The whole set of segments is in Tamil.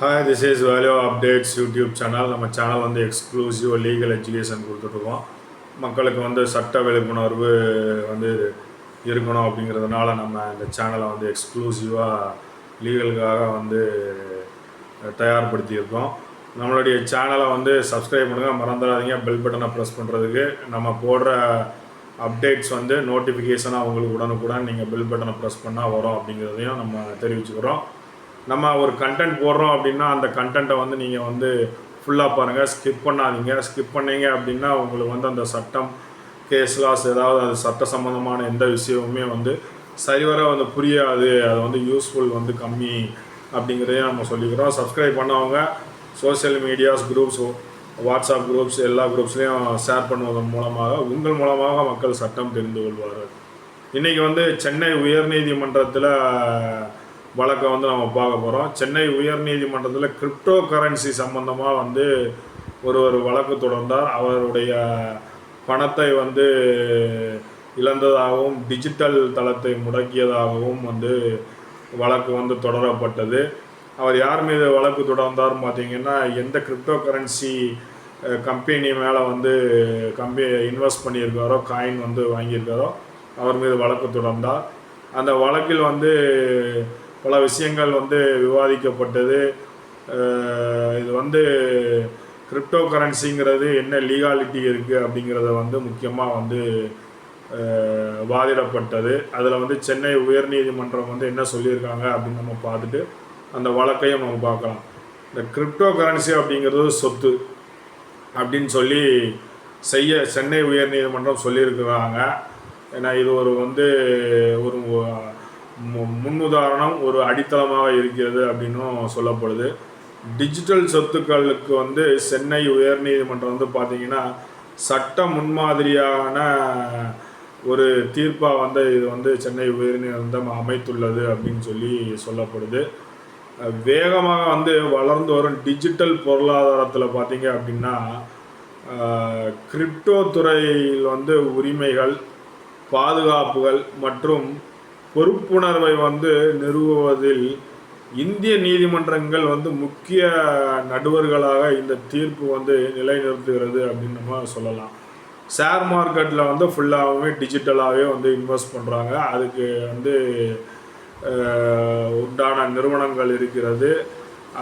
Hi this is Value Updates YouTube channel நம்ம சேனல் வந்து எக்ஸ்க்ளூசிவ் லீகல் எஜுகேஷன் கொடுத்துட்ருக்கோம் மக்களுக்கு வந்து சட்ட விழிப்புணர்வு வந்து இருக்கணும் அப்படிங்கிறதுனால நம்ம இந்த சேனலை வந்து எக்ஸ்க்ளூசிவாக லீகலுக்காக வந்து தயார்படுத்தியிருக்கோம். நம்மளுடைய சேனலை வந்து சப்ஸ்கிரைப் பண்ணுங்கள் மறந்துடாதீங்க. பெல் பட்டனை ப்ரெஸ் பண்ணுறதுக்கு நம்ம போடுற அப்டேட்ஸ் வந்து நோட்டிஃபிகேஷனாக உங்களுக்கு உடனுக்குடன் நீங்கள் பெல் பட்டனை ப்ரெஸ் பண்ணால் வரும் அப்படிங்கிறதையும் நம்ம தெரிவிச்சுக்கிறோம். நம்ம ஒரு கண்டென்ட் போடுறோம் அப்படின்னா அந்த கண்டென்ட்டை வந்து நீங்கள் வந்து ஃபுல்லாக பாருங்கள் ஸ்கிப் பண்ணாதீங்க. ஸ்கிப் பண்ணீங்க அப்படின்னா உங்களுக்கு வந்து அந்த சட்டம் கேஸ் லாஸ் ஏதாவது அது சட்ட சம்மந்தமான எந்த விஷயமுமே வந்து சரிவர வந்து புரியாது. அது வந்து யூஸ்ஃபுல் வந்து கம்மி அப்படிங்கிறதையும் நம்ம சொல்லிக்கிறோம். சப்ஸ்கிரைப் பண்ணவங்க social medias groups WhatsApp groups எல்லா குரூப்ஸ்லேயும் ஷேர் பண்ணுவதன் மூலமாக உங்கள் மூலமாக மக்கள் சட்டம் தெரிந்து கொள்வார்கள். இன்றைக்கி வந்து சென்னை உயர்நீதிமன்றத்தில் வழக்கை வந்து நம்ம பார்க்க போகிறோம் சென்னை உயர்நீதிமன்றத்தில் கிரிப்டோ கரன்சி சம்மந்தமாக வந்து ஒரு ஒரு வழக்கு தொடர்ந்தார். அவருடைய பணத்தை வந்து இழந்ததாகவும் டிஜிட்டல் தளத்தை முடக்கியதாகவும் வந்து வழக்கு வந்து தொடரப்பட்டது. அவர் யார் மீது வழக்கு தொடர்ந்தார் பார்த்தீங்கன்னா எந்த கிரிப்டோ கரன்சி கம்பெனி மேலே வந்து கம்பெ இன்வெஸ்ட் பண்ணியிருக்காரோ காயின் வந்து வாங்கியிருக்காரோ அவர் மீது வழக்கு தொடர்ந்தார். அந்த வழக்கில் வந்து பல விஷயங்கள் வந்து விவாதிக்கப்பட்டது. இது வந்து கிரிப்டோ கரன்சிங்கிறது என்ன லீகாலிட்டி இருக்குது அப்படிங்கிறத வந்து முக்கியமாக வந்து வாதிடப்பட்டது. அதில் வந்து சென்னை உயர்நீதிமன்றம் வந்து என்ன சொல்லியிருக்காங்க அப்படின்னு நம்ம பார்த்துட்டு அந்த வழக்கையும் நம்ம பார்க்கலாம். இந்த கிரிப்டோ கரன்சி அப்படிங்கிறது சொத்து அப்படின்னு சொல்லி செய்ய சென்னை உயர்நீதிமன்றம் சொல்லியிருக்கிறாங்க. ஏன்னா இது ஒரு வந்து ஒரு முன்னுதாரணம் ஒரு அடித்தளமாக இருக்கிறது அப்படின்னும் சொல்லப்படுது. டிஜிட்டல் சொத்துக்களுக்கு வந்து சென்னை உயர்நீதிமன்றம் வந்து பார்த்தீங்கன்னா சட்ட முன்மாதிரியான ஒரு தீர்ப்பாக வந்து இது வந்து சென்னை உயர்நீதிமன்றம் அமைத்துள்ளது அப்படின்னு சொல்லி சொல்லப்படுது. வேகமாக வந்து வளர்ந்து வரும் டிஜிட்டல் பொருளாதாரத்தில் பார்த்தீங்க அப்படின்னா கிரிப்டோ துறையில் வந்து உரிமைகள் பாதுகாப்புகள் மற்றும் பொறுப்புணர்வை வந்து நிறுவுவதில் இந்திய நீதிமன்றங்கள் வந்து முக்கிய நடுவர்களாக இந்த தீர்ப்பு வந்து நிலைநிறுத்துகிறது அப்படின்னு நம்ம சொல்லலாம். ஷேர் மார்க்கெட்டில் வந்து ஃபுல்லாகவே டிஜிட்டலாகவே வந்து இன்வெஸ்ட் பண்ணுறாங்க அதுக்கு வந்து உண்டான நிறுவனங்கள் இருக்கிறது.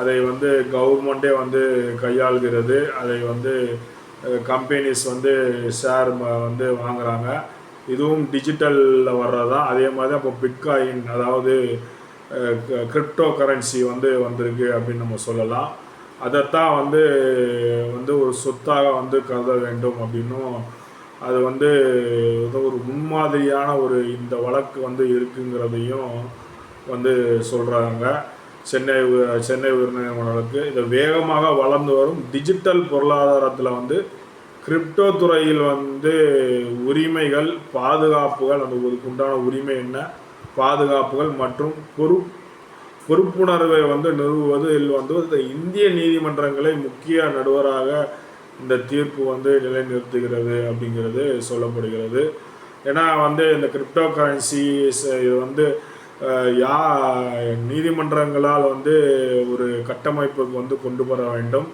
அதை வந்து கவர்மெண்ட்டே வந்து கையாள்கிறது. அதை வந்து கம்பெனிஸ் வந்து ஷேர் வந்து வாங்குறாங்க. இதுவும் டிஜிட்டலில் வர்றது? தான் அதே மாதிரி தான் இப்போ பிட்காயின் அதாவது கிரிப்டோ கரன்சி வந்து வந்திருக்கு அப்படின்னு நம்ம சொல்லலாம். அதைத்தான் வந்து வந்து ஒரு சொத்தாக வந்து கருத வேண்டும் அப்படின்னும் அது வந்து ஏதோ ஒரு முன்மாதிரியான ஒரு இந்த வழக்கு வந்து இருக்குங்கிறதையும் வந்து சொல்கிறாங்க சென்னை உ- சென்னை வழக்கு இதை வேகமாக வளர்ந்து வரும் டிஜிட்டல் பொருளாதாரத்தில் வந்து கிரிப்டோ துறையில் வந்து உரிமைகள் பாதுகாப்புகள் அந்த அதுக்கு உண்டான உரிமை என்ன? பாதுகாப்புகள் மற்றும் பொறுப் பொறுப்புணர்வை வந்து நிறுவுவதில் வந்து இந்த இந்திய நீதிமன்றங்களை முக்கிய நடுவராக இந்த தீர்ப்பு வந்து நிலைநிறுத்துகிறது அப்படிங்கிறது சொல்லப்படுகிறது. ஏன்னா வந்து இந்த கிரிப்டோ கரன்சிஸ் இது வந்து யா நீதிமன்றங்களால் வந்து ஒரு கட்டமைப்புக்கு வந்து கொண்டு வர வேண்டும்.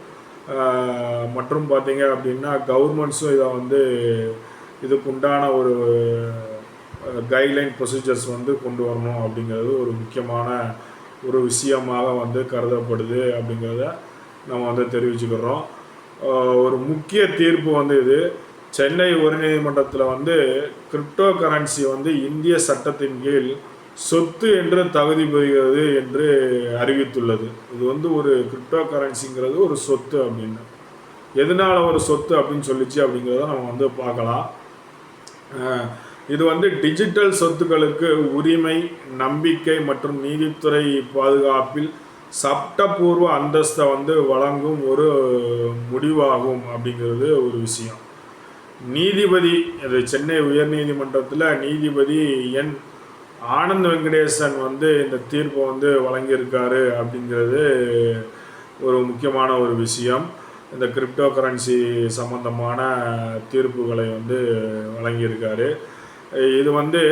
மற்றும் பார்த்தீங்க அப்படின்னா கவர்மெண்ட்ஸும் இதை வந்து இதுக்குண்டான ஒரு கைட்லைன் ப்ரொசீஜர்ஸ் வந்து கொண்டு வரணும் அப்படிங்கிறது ஒரு முக்கியமான ஒரு விஷயமாக வந்து கருதப்படுது அப்படிங்கிறத நம்ம வந்து தெரிவிச்சுக்கிறோம். ஒரு முக்கிய தீர்ப்பு வந்து இது. சென்னை உயர்நீதிமன்றத்தில் வந்து கிரிப்டோ கரன்சி வந்து இந்திய சட்டத்தின் கீழ் சொத்து என்று தகுதி பெறுகிறது என்று அறிவித்துள்ளது. இது வந்து ஒரு கிரிப்டோ கரன்சிங்கிறது ஒரு சொத்து அப்படின்னு. எதனால் ஒரு சொத்து அப்படின்னு சொல்லிச்சு அப்படிங்கிறத நம்ம வந்து பார்க்கலாம். இது வந்து டிஜிட்டல் சொத்துக்களுக்கு உரிமை நம்பிக்கை மற்றும் நீதித்துறை பாதுகாப்பில் சட்டப்பூர்வ அந்தஸ்தை வந்து வழங்கும் ஒரு முடிவாகும் அப்படிங்கிறது ஒரு விஷயம். நீதிபதி அது சென்னை உயர்நீதிமன்றத்தில் நீதிபதி என் ஆனந்த் வெங்கடேசன் வந்து இந்த தீர்ப்பை வந்து வழங்கியிருக்காரு அப்படிங்கிறது ஒரு முக்கியமான ஒரு விஷயம். இந்த கிரிப்டோ கரன்சி சம்மந்தமான தீர்ப்புகளை வந்து வழங்கியிருக்காரு. இது வந்து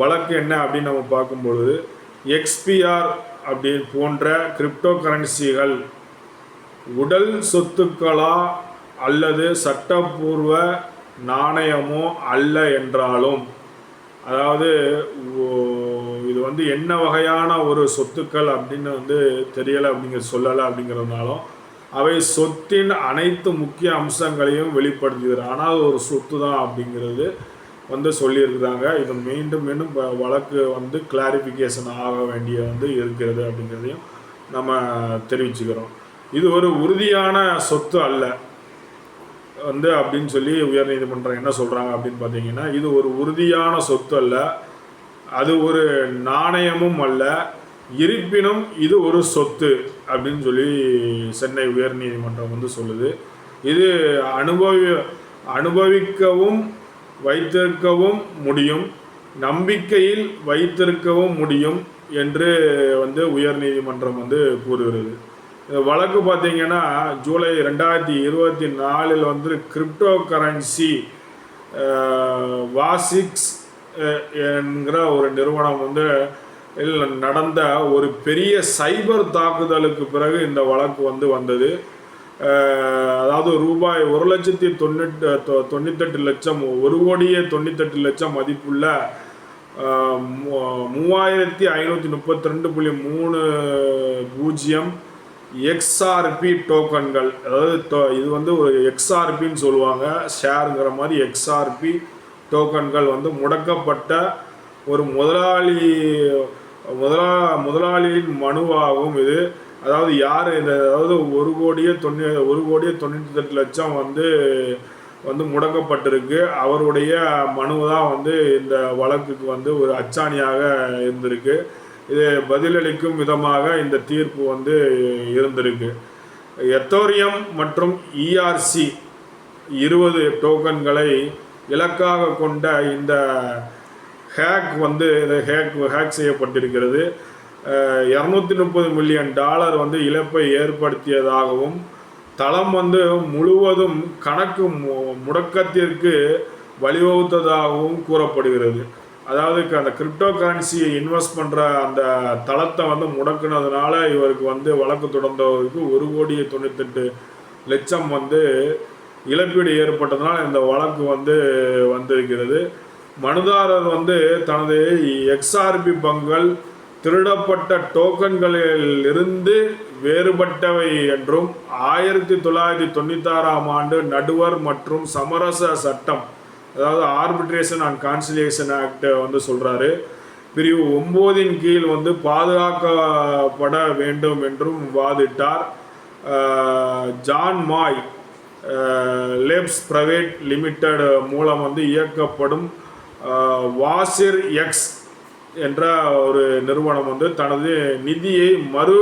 வழக்கு என்ன அப்படின்னு நம்ம பார்க்கும்பொழுது எக்ஸ்பிஆர் அப்படி போன்ற கிரிப்டோ கரன்சிகள் உடல் சொத்துக்களா அல்லது சட்டப்பூர்வ நாணயமோ அல்ல என்றாலும் அதாவது வந்து என்ன வகையான ஒரு சொத்துக்கள் அப்படின்னு வந்து தெரியலை அப்படிங்கிற சொல்லலை அப்படிங்கிறதுனாலும் அவை சொத்தின் அனைத்து முக்கிய அம்சங்களையும் வெளிப்படுத்துகிறது. ஆனால் அது ஒரு சொத்து தான் அப்படிங்கிறது வந்து சொல்லியிருக்கிறாங்க. இது மீண்டும் மீண்டும் வ- வழக்கு வந்து கிளாரிஃபிகேஷன் ஆக வேண்டிய வந்து இருக்கிறது அப்படிங்கிறதையும் நம்ம தெரிவிச்சுக்கிறோம். இது ஒரு உறுதியான சொத்து அல்ல. வந்து அப்படின்னு சொல்லி உயர்நீதிமன்றம் என்ன சொல்கிறாங்க அப்படின்னு பார்த்தீங்கன்னா இது ஒரு உறுதியான சொத்து அல்ல. அது ஒரு நாணயமும் அல்ல. இருப்பினும் இது ஒரு சொத்து அப்படின்னு சொல்லி சென்னை உயர்நீதிமன்றம் வந்து சொல்லுது. இது அனுபவி அனுபவிக்கவும் வைத்திருக்கவும் முடியும். நம்பிக்கையில் வைத்திருக்கவும் முடியும் என்று வந்து உயர்நீதிமன்றம் வந்து கூறுகிறது. இந்த வழக்கு பார்த்தீங்கன்னா ஜூலை ரெண்டாயிரத்தி இருபத்தி நாலில் வந்து கிரிப்டோ கரன்சி வாசிக்ஸ் என்கிற ஒரு நிறுவனம் வந்து நடந்த ஒரு பெரிய சைபர் தாக்குதலுக்கு பிறகு இந்த வழக்கு வந்து வந்தது. அதாவது ரூபாய் ஒரு லட்சத்தி தொண்ணூற்றி தொ- தொண்ணூத்தெட்டு லட்சம் ஒரு கோடியே தொண்ணூத்தெட்டு லட்சம் மதிப்புள்ள மூவாயிரத்தி ஐநூற்றி முப்பத்தி ரெண்டு புள்ளி மூணு பூஜ்ஜியம் எக்ஸ்ஆர்பி டோக்கன்கள் அதாவது டோ- இது வந்து ஒரு எக்ஸ்ஆர்பின்னு சொல்லுவாங்க. ஷேருங்கிற மாதிரி எக்ஸ்ஆர்பி டோக்கன்கள் வந்து முடக்கப்பட்ட ஒரு முதலாளி முதலா முதலாளியின் மனுவாகும் இது. அதாவது யார் இந்த அதாவது ஒரு கோடியே தொண்ணூ ஒரு கோடியே தொண்ணூற்றி எட்டு லட்சம் வந்து வந்து முடக்கப்பட்டிருக்கு. அவருடைய மனு தான் வந்து இந்த வழக்குக்கு வந்து ஒரு அச்சாணியாக இருந்திருக்கு. இது பதிலளிக்கும் விதமாக இந்த தீர்ப்பு வந்து இருந்திருக்கு. எத்தோரியம் மற்றும் இஆர்சி இருபது டோக்கன்களை இலக்காக கொண்ட இந்த ஹேக் வந்து ஹேக் ஹேக் செய்யப்பட்டிருக்கிறது. இரநூத்தி முப்பது மில்லியன் டாலர் வந்து இழப்பை ஏற்படுத்தியதாகவும் தளம் வந்து முழுவதும் கணக்கு மு- முடக்கத்திற்கு வழிவகுத்ததாகவும் கூறப்படுகிறது. அதாவது அந்த கிரிப்டோ கரன்சியை இன்வெஸ்ட் பண்ணுற அந்த தளத்தை வந்து முடக்குனதுனால இவருக்கு வந்து வழக்கு தொடர்ந்தவருக்கு ஒரு கோடியே தொண்ணூத்தெட்டு லட்சம் வந்து இழப்பீடு ஏற்பட்டதனால் இந்த வழக்கு வந்து வந்திருக்கிறது. மனுதாரர் வந்து தனது எக்ஸ்ஆர்பி பங்குகள் திருடப்பட்ட டோக்கன்களில் இருந்து வேறுபட்டவை என்றும் ஆயிரத்தி தொள்ளாயிரத்தி தொண்ணூத்தாறாம் ஆண்டு நடுவர் மற்றும் சமரச சட்டம் அதாவது ஆர்பிட்ரேஷன் அண்ட் கான்சிலியேஷன் ஆக்டை வந்து சொல்கிறாரு பிரிவு ஒம்போதின் கீழ் வந்து பாதுகாக்கப்பட வேண்டும் என்றும் வாதிட்டார். ஜான் மாய் லேப்ஸ் பிரைவேட் லிமிடெட் மூலம் வந்து இயக்கப்படும் வாசிர் எக்ஸ் என்ற ஒரு நிறுவனம் வந்து தனது நிதியை மறு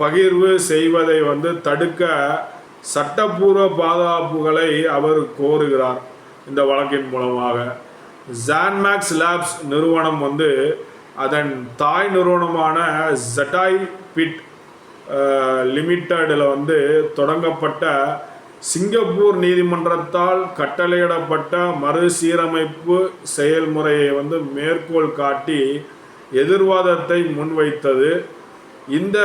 பகிர்வு செய்வதை வந்து தடுக்க சட்டப்பூர்வ பாதுகாப்புகளை அவர் கோருகிறார் இந்த வழக்கின் மூலமாக. ஜான்மேக்ஸ் லேப்ஸ் நிறுவனம் வந்து அதன் தாய் நிறுவனமான ஜட்டாய் பிட் லிமிட்டடில் வந்து தொடங்கப்பட்ட சிங்கப்பூர் நீதிமன்றத்தால் கட்டளையிடப்பட்ட மறுசீரமைப்பு செயல்முறையை வந்து மேற்கோள் காட்டி எதிர்வாதத்தை முன்வைத்தது. இந்த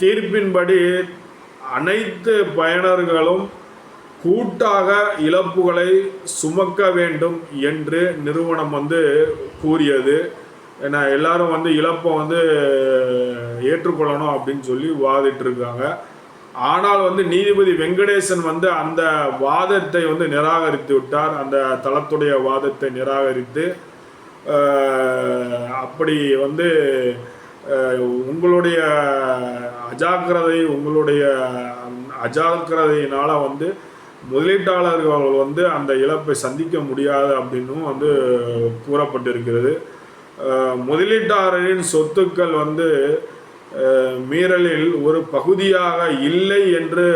தீர்ப்பின்படி அனைத்து பயனர்களும் கூட்டாக இழப்புகளை சுமக்க வேண்டும் என்று நிறுவனம் வந்து கூறியது. ஏன்னா எல்லாரும் வந்து இழப்பை வந்து ஏற்றுக்கொள்ளணும் அப்படின்னு சொல்லி வாதிட்டு இருக்காங்க ஆனால் வந்து நீதிபதி வெங்கடேசன் வந்து அந்த வாதத்தை வந்து நிராகரித்து விட்டார். அந்த தளத்துடைய வாதத்தை நிராகரித்து அப்படி வந்து உங்களுடைய அஜாக்கிரதை உங்களுடைய அஜாக்கிரதையினால் வந்து முதலீட்டாளர்கள் வந்து அந்த இழப்பை சந்திக்க முடியாது அப்படின்னும் வந்து கூறப்பட்டிருக்கிறது. முதலீட்டாளரின் சொத்துக்கள் வந்து மீறலில் ஒரு பகுதியாக இல்லை என்று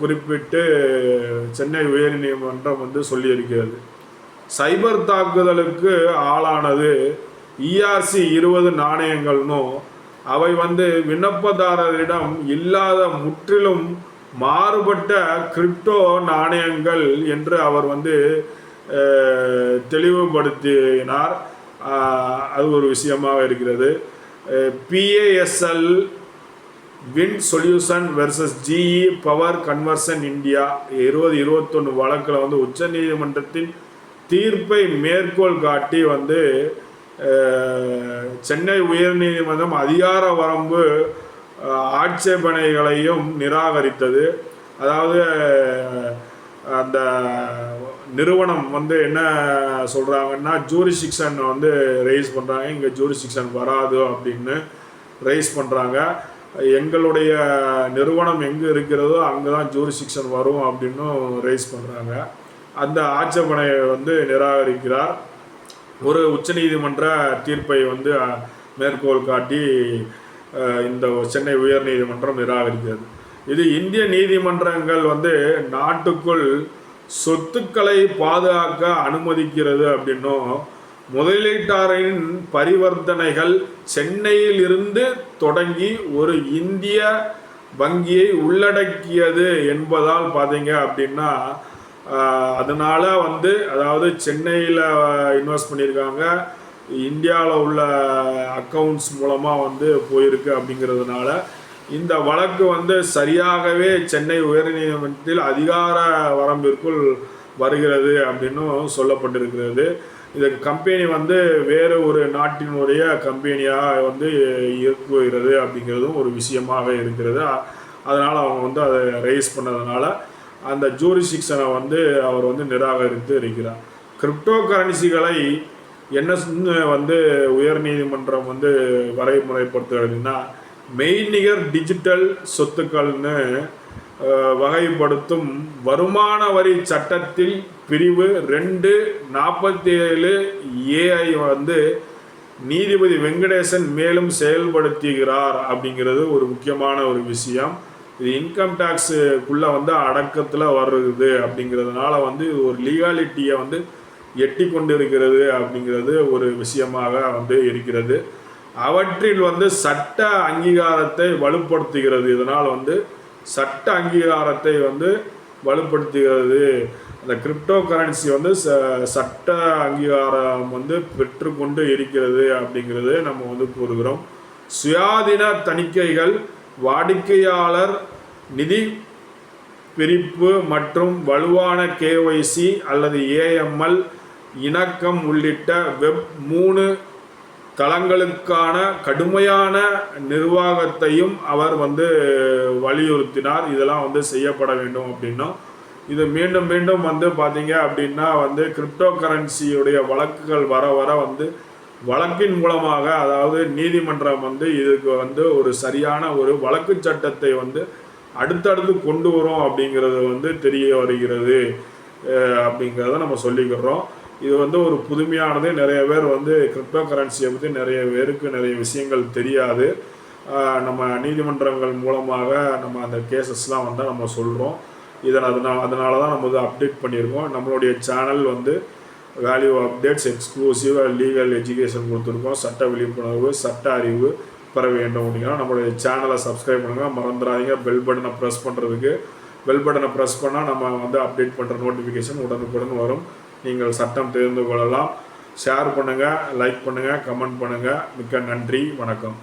குறிப்பிட்டு சென்னை உயர்நீதிமன்றம் வந்து சொல்லியிருக்கிறது. சைபர் தாக்குதலுக்கு ஆளானது இஆர்சி இருபது நாணயங்கள்னும் அவை வந்து விண்ணப்பதாரரிடம் இல்லாத முற்றிலும் மாறுபட்ட கிரிப்டோ நாணயங்கள் என்று அவர் வந்து தெளிவுபடுத்தினார். அது ஒரு விஷயமாக இருக்கிறது. BASL win solution versus GE power conversion India இருபது இருபத்தொன்று வழக்கில் வந்து உச்சநீதிமன்றத்தின் தீர்ப்பை மேற்கோள் காட்டி வந்து சென்னை உயர்நீதிமன்றம் அதிகார வரம்பு ஆட்சேபனைகளையும் நிராகரித்தது. அதாவது அந்த நிறுவனம் வந்து என்ன சொல்கிறாங்கன்னா ஜூரிசிக்ஷன் வந்து ரைஸ் பண்ணுறாங்க இங்கே ஜூரிசிக்ஷன் வராது அப்படின்னு ரைஸ் பண்ணுறாங்க எங்களுடைய நிறுவனம் எங்கே இருக்கிறதோ அங்கே தான் ஜூரிசிக்ஷன் வரும் அப்படின்னும் ரைஸ் பண்ணுறாங்க அந்த ஆட்சேபனையை வந்து நிராகரிக்கிறார். ஒரு உச்சநீதிமன்ற தீர்ப்பை வந்து மேற்கோள் காட்டி இந்த சென்னை உயர்நீதிமன்றம் நிராகரிக்கிறது. இது இந்திய நீதிமன்றங்கள் வந்து நாட்டுக்குள் சொத்துக்களை பாதுகாக்க அனுமதிக்கிறது அப்படின்னும் முதலீட்டாரின் பரிவர்த்தனைகள் சென்னையில் இருந்து தொடங்கி ஒரு இந்திய வங்கியை உள்ளடக்கியது என்பதால் பார்த்தீங்க அப்படின்னா அதனால் வந்து அதாவது சென்னையில் இன்வெஸ்ட் பண்ணியிருக்காங்க. இந்தியாவில் உள்ள அக்கவுண்ட்ஸ் மூலமாக வந்து போயிருக்கு அப்படிங்கிறதுனால இந்த வழக்கு வந்து சரியாகவே சென்னை உயர்நீதிமன்றத்தில் அதிகார வரம்பிற்குள் வருகிறது அப்படின்னும் சொல்லப்பட்டிருக்கிறது. இந்த கம்பெனி வந்து வேறு ஒரு நாட்டினுடைய கம்பெனியாக வந்து இயக்குகிறது அப்படிங்கிறதும் ஒரு விஷயமாக இருக்கிறது. அதனால் அவங்க வந்து அதை ரைஸ் பண்ணதுனால அந்த ஜூரிசிக்ஷனை வந்து அவர் வந்து நிராகரித்து இருக்கிறார். கிரிப்டோ கரன்சிகளை என்ன சொன்ன- வந்து உயர்நீதிமன்றம் வந்து வரைமுறைப்படுத்துகிறதுன்னா மெய்நிகர் டிஜிட்டல் சொத்துக்கள்னு வகைப்படுத்தும் வருமான வரி சட்டத்தில் பிரிவு ரெண்டு நாற்பத்தி ஏழு ஏஐ வந்து நீதிபதி வெங்கடேசன் மேலும் செயல்படுத்துகிறார் அப்படிங்கிறது ஒரு முக்கியமான ஒரு விஷயம். இது இன்கம் டேக்ஸுக்குள்ளே வந்து அடக்கத்தில் வருது அப்படிங்கிறதுனால வந்து ஒரு லீகாலிட்டியை வந்து எட்டி கொண்டு இருக்கிறது அப்படிங்கிறது ஒரு விஷயமாக வந்து இருக்கிறது. அவற்றில் வந்து சட்ட அங்கீகாரத்தை வலுப்படுத்துகிறது. இதனால் வந்து சட்ட அங்கீகாரத்தை வந்து வலுப்படுத்துகிறது. அந்த கிரிப்டோ கரன்சி வந்து ச சட்ட அங்கீகாரம் வந்து பெற்றுக்கொண்டு இருக்கிறது அப்படிங்கிறது நம்ம வந்து கூறுகிறோம். சுயாதீன தணிக்கைகள் வாடிக்கையாளர் நிதி பிரிப்பு மற்றும் வலுவான கேஒய்சி அல்லது ஏஎம்எல் இணக்கம் உள்ளிட்ட வெப் மூணு தளங்களுக்கான கடுமையான நிர்வாகத்தையும் அவர் வந்து வலியுறுத்தினார். இதெல்லாம் வந்து செய்யப்பட வேண்டும் அப்படின்னும். இது மீண்டும் மீண்டும் வந்து பார்த்தீங்க அப்படின்னா வந்து கிரிப்டோ கரன்சியுடைய வழக்குகள் வர வர வந்து வழக்கின் மூலமாக அதாவது நீதிமன்றம் வந்து இதுக்கு வந்து ஒரு சரியான ஒரு வழக்கு சட்டத்தை வந்து அடுத்தடுத்து கொண்டு வரும் அப்படிங்கிறது வந்து தெரிய வருகிறது அப்படிங்கிறத நம்ம சொல்லிக்கிறோம். இது வந்து ஒரு புதுமையானது. நிறைய பேர் வந்து கிரிப்டோ கரன்சியை பற்றி நிறைய பேருக்கு நிறைய விஷயங்கள் தெரியாது. நம்ம நீதிமன்றங்கள் மூலமாக நம்ம அந்த கேசஸ்லாம் வந்து நம்ம சொல்கிறோம் இதன் அதனால் அதனால தான் நம்ம வந்து அப்டேட் பண்ணியிருக்கோம். நம்மளுடைய சேனல் வந்து Value Updates exclusive legal education கொடுத்துருக்கோம். சட்ட விழிப்புணர்வு சட்ட அறிவு பெற வேண்டும். அப்படின்னா நம்மளுடைய சேனலை சப்ஸ்கிரைப் பண்ணுங்கள் மறந்துடாதீங்க. பெல் பட்டனை ப்ரெஸ் பண்ணுறதுக்கு பெல் பட்டனை ப்ரெஸ் பண்ணால் நம்ம வந்து அப்டேட் பண்ணுற நோட்டிஃபிகேஷன் உடனுக்குடன் வரும். நீங்கள் சட்டம் தெரிந்து கொள்ளலாம். ஷேர் பண்ணுங்கள் லைக் பண்ணுங்கள் கமெண்ட் பண்ணுங்கள் மிக்க நன்றி வணக்கம்.